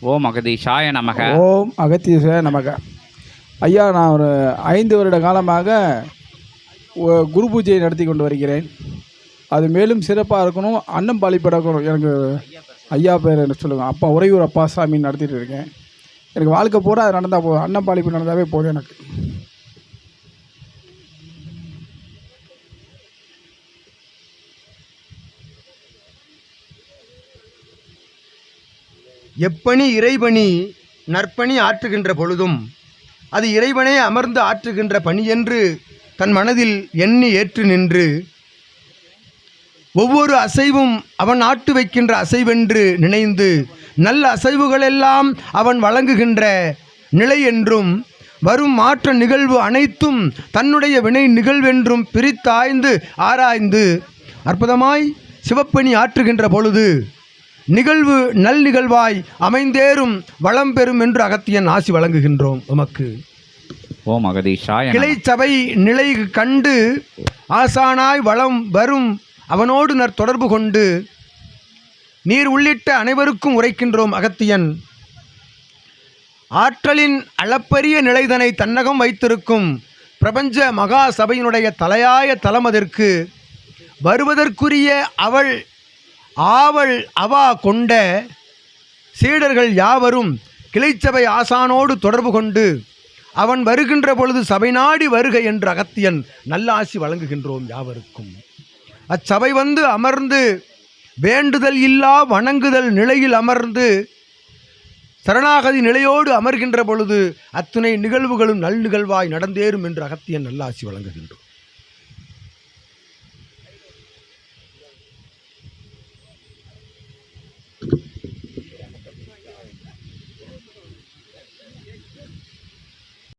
ஓம் அகதீஷாய நமக. ஓம் அகத்தீஷாய நமக. ஐயா நான் ஒரு ஐந்து வருட காலமாக குரு பூஜையை நடத்தி கொண்டு வருகிறேன். அது மேலும் சிறப்பாக இருக்கணும் அன்னம் பாலிப்படக்கணும் எனக்கு ஐயா பேர் என்ன சொல்லுங்கள் அப்பா உறையூர் அப்பா சாமி நடத்திட்டு இருக்கேன். எனக்கு வாழ்க்கை பூரா அது நடந்தால் போதும். அன்னம் பாலிப்பு நடந்தாவே போதும் எனக்கு. எப்பணி இறைபணி நற்பணி ஆற்றுகின்ற பொழுதும் அது இறைவனே அமர்ந்து ஆற்றுகின்ற பணி என்று தன் மனதில் எண்ணி ஏற்று நின்று ஒவ்வொரு அசைவும் அவன் ஆட்டு வைக்கின்ற அசைவென்று நினைந்து நல்ல அசைவுகளெல்லாம் அவன் வழங்குகின்ற நிலை என்றும் வரும் மாற்ற நிகழ்வு அனைத்தும் தன்னுடைய வினை நிகழ்வென்றும் பிரித்தாய்ந்து ஆராய்ந்து அற்புதமாய் சிவப்பணி ஆற்றுகின்ற பொழுது நிகழ்வு நல் நிகழ்வாய் அமைந்தேறும் வளம் பெறும் என்று அகத்தியன் ஆசி வழங்குகின்றோம் உமக்கு. ஓம் அகதீஷாய கிளை சபை நிலை கண்டு ஆசானாய் வளம் வரும் அவனோடு நற் தொடர்பு கொண்டு நீர் உள்ளிட்ட அனைவருக்கும் உரைக்கின்றோம் அகத்தியன். ஆற்றலின் அளப்பரிய நிலைதனை தன்னகம் வைத்திருக்கும் பிரபஞ்ச மகா சபையினுடைய தலையாய தலமதற்கு வருவதற்குரிய அவள் ஆவல் அவா கொண்ட சீடர்கள் யாவரும் கிளைச்சபை ஆசானோடு தொடர்பு கொண்டு அவன் வருகின்ற பொழுது சபை நாடி வருக என்று அகத்தியன் நல்லாசி வழங்குகின்றோம் யாவருக்கும். அச்சபை வந்து அமர்ந்து வேண்டுதல் இல்லா வணங்குதல் நிலையில் அமர்ந்து சரணாகதி நிலையோடு அமர்கின்ற பொழுது அத்துணை நிகழ்வுகளும் நல் நிகழ்வாய் நடந்தேறும் என்று அகத்தியன் நல்லாசி வழங்குகின்றோம்.